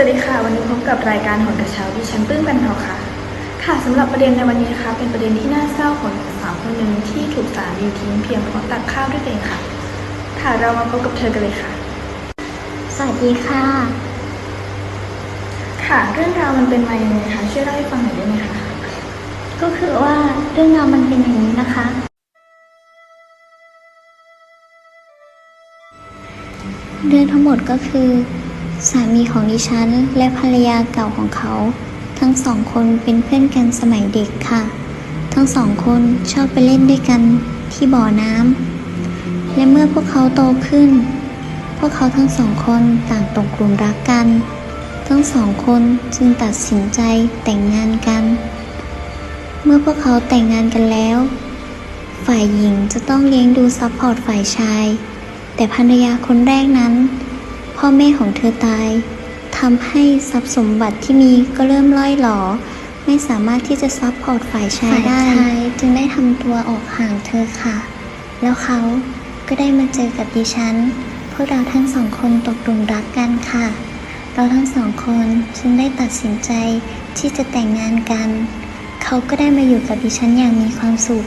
วัสดีค่ะ วันนี้พบกับรายการหนกระเช้าดิฉันปื้มกันเทาค่ะ ค่ะสำหรับประเด็นในวันนี้นะคะ เป็นประเด็นที่น่าเศร้าของหญิงสาวคนหนึ่งที่ถูกสามีทิ้งเพียงเพราะตักข้าวด้วยตัวเองค่ะ ค่ะเรามาพบกับเธอกันเลยค่ะ สวัสดีค่ะ ค่ะ เรื่องราวมันเป็นมายังไงคะช่วยเล่าให้ฟังหน่อยได้ไหมคะก็คือว่าเรื่องราวมันเป็นอย่างนี้นะคะ เรื่องทั้งหมดก็คือ สามีของดิฉันและภรรยาเก่าของเขา ทั้งสองคนเป็นเพื่อนกันสมัยเด็กค่ะ ทั้งสองคนชอบไปเล่นด้วยกันที่บ่อน้ำและเมื่อพวกเขาโตขึ้น พวกเขาทั้งสองคนต่างตกกลุ่มรักกัน ทั้งสองคนจึงตัดสินใจแต่งงานกัน เมื่อพวกเขาแต่งงานกันแล้ว ฝ่ายหญิงจะต้องเลี้ยงดูซัพพอร์ตฝ่ายชาย แต่ภรรยาคนแรกนั้น พ่อแม่ของเธอตายทำให้ทรัพย์สมบัติที่มีก็เริ่มล่อยหลอ ไม่สามารถที่จะซัพพอร์ตฝ่ายชายได้จึงได้ทำตัวออกห่างเธอค่ะ แล้วเขาก็ได้มาเจอกับดิฉัน พวกเราทั้งสองคนตกหลุมรักกันค่ะ เราทั้งสองคนจึงได้ตัดสินใจที่จะแต่งงานกัน เขาก็ได้มาอยู่กับดิฉันอย่างมีความสุข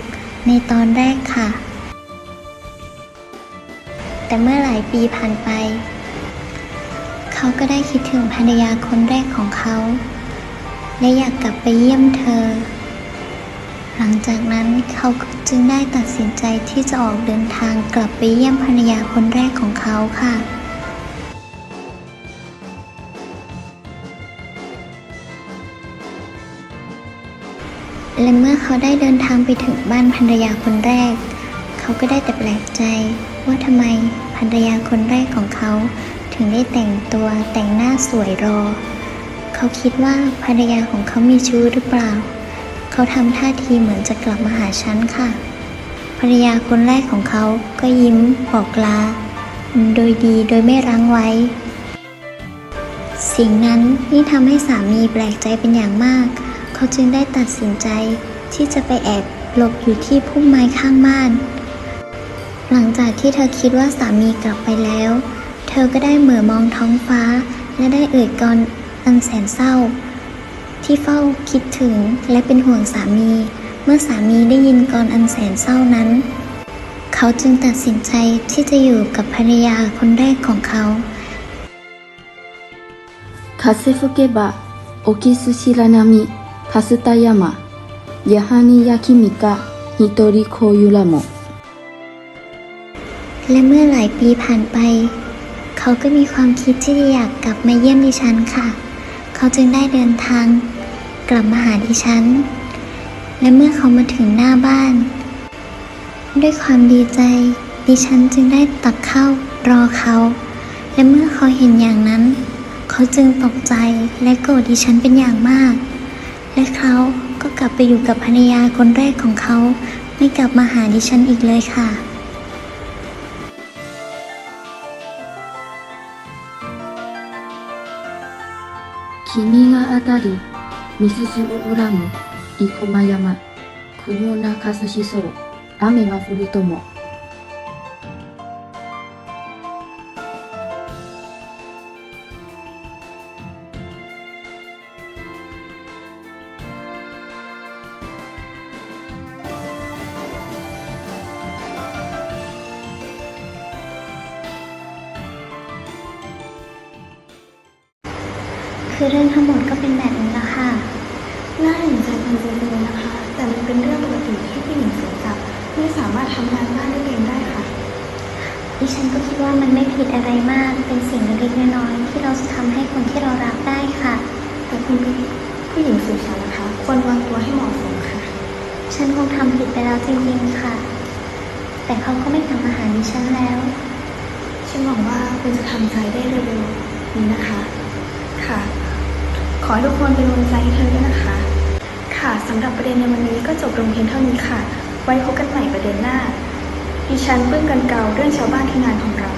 ในตอนแรกค่ะ แต่เมื่อหลายปีผ่านไป เขาก็ได้คิดถึงภรรยาคนแรกของเขา และอยากกลับไปเยี่ยมเธอ หลังจากนั้นเขาจึงได้ตัดสินใจที่จะออกเดินทางกลับไปเยี่ยมภรรยาคนแรกของเขาค่ะและเมื่อเขาได้เดินทางไปถึงบ้านภรรยาคนแรก เขาก็ได้แต่แปลกใจว่าทำไมภรรยาคนแรกของเขา ถึงได้แต่งตัวแต่งหน้าสวยรอ เขาคิดว่าภรรยาของเขามีชู้หรือเปล่า เขาทำท่าทีเหมือนจะกลับมาหาฉันค่ะ ภรรยาคนแรกของเขาก็ยิ้มบอกลา โดยดีโดยไม่รั้งไว้ สิ่งนั้นนี่ทำให้สามีแปลกใจเป็นอย่างมาก เขาจึงได้ตัดสินใจที่จะไปแอบหลบอยู่ที่พุ่มไม้ข้างบ้าน หลังจากที่เธอคิดว่าสามีกลับไปแล้ว ธอก็ได้เหมือมองท้องฟ้า และได้เอ่ยกรอันแสนเศร้า ที่เฝ้าคิดถึงและเป็นห่วงสามี เมื่อสามีได้ยินกรอันแสนเศร้านั้น เขาจึงตัดสินใจที่จะอยู่กับภรรยาคนแรกของเขาคาเซฟุเกบะโอกิสุชิรานามิทัสตายามะยาฮานิยาคิมิกะฮิโตริโคยุระโมและเมื่อหลายปีผ่านไป เขาก็มีความคิดที่จะอยากกลับมาเยี่ยมดิฉันค่ะ เขาจึงได้เดินทาง กลับมาหาดิฉัน และเมื่อเขามาถึงหน้าบ้าน ด้วยความดีใจ ดิฉันจึงได้ตักข้าวรอเขา และเมื่อเขาเห็นอย่างนั้น เขาจึงตกใจและโกรธดิฉันเป็นอย่างมาก และเขาก็กลับไปอยู่กับภรรยาคนแรกของเขา ไม่กลับมาหาดิฉันอีกเลยค่ะ 君が当たりみすずを恨む生駒山雲なかすしそう。雨が降るとも。 คือเรื่องทั้งหมดก็เป็นแบบนี้ละค่ะ น่าเห็นใจคุณจริงๆเลยนะคะ แต่มันเป็นเรื่องปกติที่ผู้หญิงเสียจับไม่สามารถทำงานบ้านด้วยเองได้ค่ะ ดิฉันก็คิดว่ามันไม่ผิดอะไรมาก เป็นสิ่งเล็กๆน้อยๆที่เราจะทำให้คนที่เรารักได้ค่ะ แต่คุณผู้หญิงสื่อสารนะคะควรวางตัวให้เหมาะสมค่ะ ฉันคงทำผิดไปแล้วจริงๆค่ะ แต่เขาก็ไม่กลับมาหาดิฉันแล้ว ฉันหวังว่าคุณจะทำใจได้เร็วๆนี้นะคะ ขอให้ทุกคนเป็นกำลังใจให้เธอด้วยนะคะ ค่ะสำหรับประเด็นในวันนี้ก็จบลงเพียงเท่านี้ค่ะ ไว้พบกันใหม่ประเด็นหน้าดิฉันเปื้งกันเกาเรื่องชาวบ้านที่งานของเรา